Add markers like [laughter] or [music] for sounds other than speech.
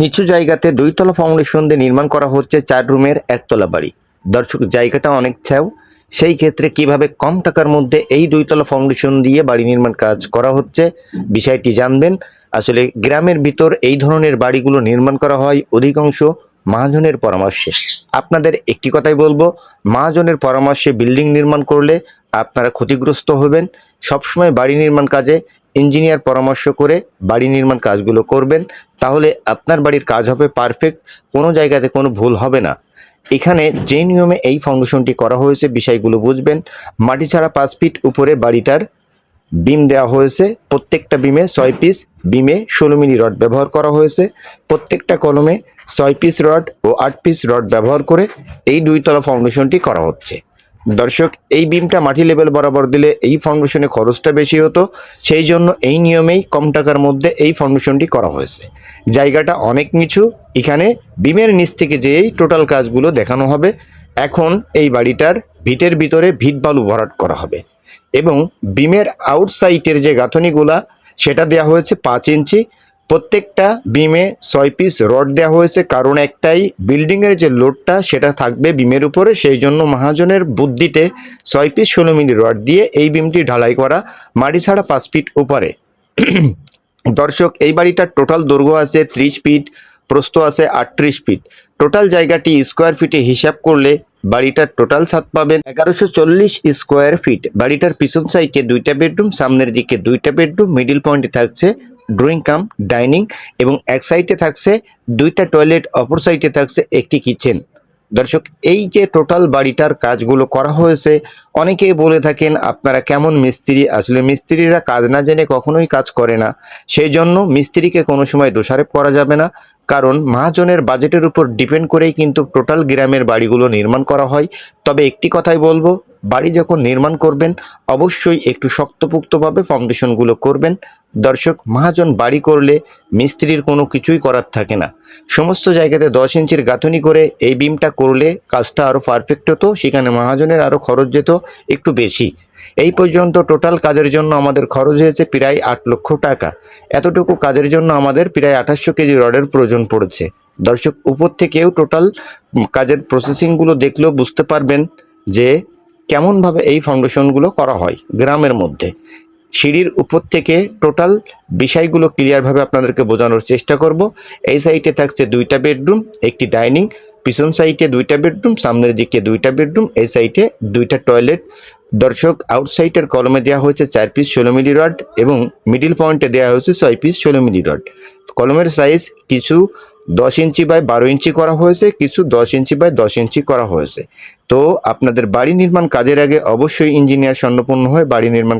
নিচু জায়গাতে দুইতলা ফাউন্ডেশন দিয়ে নির্মাণ করা হচ্ছে চার রুমের একতলা বাড়ি। দর্শক, জায়গাটা অনেক ছাও সেই ক্ষেত্রে কীভাবে কম টাকার মধ্যে এই দুইতলা ফাউন্ডেশন দিয়ে বাড়ি নির্মাণ কাজ করা হচ্ছে, বিষয়টি জানবেন। আসলে গ্রামের ভিতর এই ধরনের বাড়িগুলো নির্মাণ করা হয় অধিকাংশ মহাজনের পরামর্শে। আপনাদের একটি কথাই বলব, মহাজনের পরামর্শে বিল্ডিং নির্মাণ করলে আপনারা ক্ষতিগ্রস্ত হবেন। সবসময় বাড়ি নির্মাণ কাজে ইঞ্জিনিয়ার পরামর্শ করে বাড়ি নির্মাণ কাজগুলো করবেন, তাহলে আপনার বাড়ির কাজ হবে পারফেক্ট, কোনো জায়গাতে কোনো ভুল হবে না। এখানে যে নিয়মে এই ফাউন্ডেশনটি করা হয়েছে বিষয়গুলো বুঝবেন। মাটি ছাড়া পাঁচ ফিট উপরে বাড়িটার বিম দেওয়া হয়েছে। প্রত্যেকটা বিমে ছয় পিস বিমে ষোলো মিলি রড ব্যবহার করা হয়েছে। প্রত্যেকটা কলমে ছয় পিস রড ও আট পিস রড ব্যবহার করে এই দুইতলা ফাউন্ডেশনটি করা হচ্ছে। দর্শক, এই বিমটা মাটি লেভেল বরাবর দিলে এই ফাউন্ডেশনে খরচটা বেশি হতো, সেই জন্য এই নিয়মেই কম টাকার মধ্যে এই ফাউন্ডেশনটি করা হয়েছে। জায়গাটা অনেক নিচু, এখানে বিমের নিচ থেকে যেই টোটাল কাজগুলো দেখানো হবে, এখন এই বাড়িটার ভিটের ভিতরে ভিট বালু ভরাট করা হবে। এবং বিমের আউটসাইটের যে গাঁথনিগুলা, সেটা দেওয়া হয়েছে পাঁচ ইঞ্চি প্রত্যেকটা বিমে ছয় পিস রড দেওয়া হয়েছে। কারণ একটাই বিল্ডিংয়ের যে লোডটা সেটা থাকবে বিমের উপরে। সেই জন্য মহাজনের বুদ্ধিতে ছয় পিস ষোলো মিলি রড দিয়ে এই বিমটি ঢালাই করা, মাটি ছাড়া পাঁচ ফিট উপরে। [clears throat] দর্শক, এই বাড়িটার টোটাল দৈর্ঘ্য আছে ত্রিশ ফিট প্রস্থ আছে আটত্রিশ ফিট টোটাল জায়গাটি স্কোয়ার ফিটে হিসাব করলে বাড়িটার টোটাল ছাদ পাবেন এগারোশো চল্লিশ স্কোয়ার ফিট বাড়িটার পিছন সাইডে দুইটা বেডরুম সামনের দিকে দুইটা বেডরুম মিডিল পয়েন্টে থাকছে ড্রয়িং কাম, ডাইনিং এবং এক সাইডে থাকছে দুইটা টয়লেট, অপর সাইডে থাকছে একটি কিচেন। দর্শক, এই যে টোটাল বাড়িটার কাজগুলো করা হয়েছে, অনেকেই বলে থাকেন, আপনারা কেমন মিস্ত্রি? আসলে মিস্ত্রিরা কাজ না জেনে কখনোই কাজ করে না। সেই জন্য মিস্ত্রিকে কোনো সময় দোষারোপ করা যাবে না। কারণ মহাজনের বাজেটের উপর ডিপেন্ড করেই কিন্তু টোটাল গ্রামের বাড়িগুলো নির্মাণ করা হয়। তবে একটি কথাই বলব বাড়ি যখন নির্মাণ করবেন, অবশ্যই একটু শক্তপুক্তভাবে ফাউন্ডেশনগুলো করবেন। দর্শক, মহাজন বাড়ি করলে মিস্ত্রির কোনো কিছুই করার থাকে না। সমস্ত জায়গাতে দশ ইঞ্চির গাঁথনি করে এই বিমটা করলে কাজটা আরও পারফেক্ট হতো, সেখানে মহাজনের আরও খরচ যেত একটু বেশি। এই পর্যন্ত টোটাল কাজের জন্য আমাদের খরচ হয়েছে প্রায় আট লক্ষ টাকা। এতটুকু কাজের জন্য আমাদের প্রায় আঠাশশো কেজি রডের প্রয়োজন পড়েছে। দর্শক, উপর থেকেও টোটাল কাজের প্রসেসিংগুলো দেখলেও বুঝতে পারবেন যে কেমনভাবে এই ফাউন্ডেশনগুলো করা হয় গ্রামের মধ্যে? সিঁড়ির উপর থেকে টোটাল বিষয়গুলো ক্লিয়ারভাবে আপনাদেরকে বোঝানোর চেষ্টা করব। এই সাইডে থাকছে দুইটা বেডরুম একটি ডাইনিং পিছন সাইডে দুইটা বেডরুম সামনের দিকে দুইটা বেডরুম এই সাইডে দুইটা টয়লেট দর্শক আউটসাইডের কলমে দেওয়া হয়েছে চার পিস ষোলো মিলি রড এবং মিডিল পয়েন্টে দেওয়া হয়েছে ছয় পিস ষোলো মিলি রড। কলমের সাইজ কিছু দশ ইঞ্চি বাই বারো ইঞ্চি করা হয়েছে, কিছু দশ ইঞ্চি বাই দশ ইঞ্চি করা হয়েছে। তো আপনাদের বাড়ি নির্মাণ কাজের আগে অবশ্যই ইঞ্জিনিয়ার স্বর্ণপূর্ণ হয় বাড়ি নির্মাণ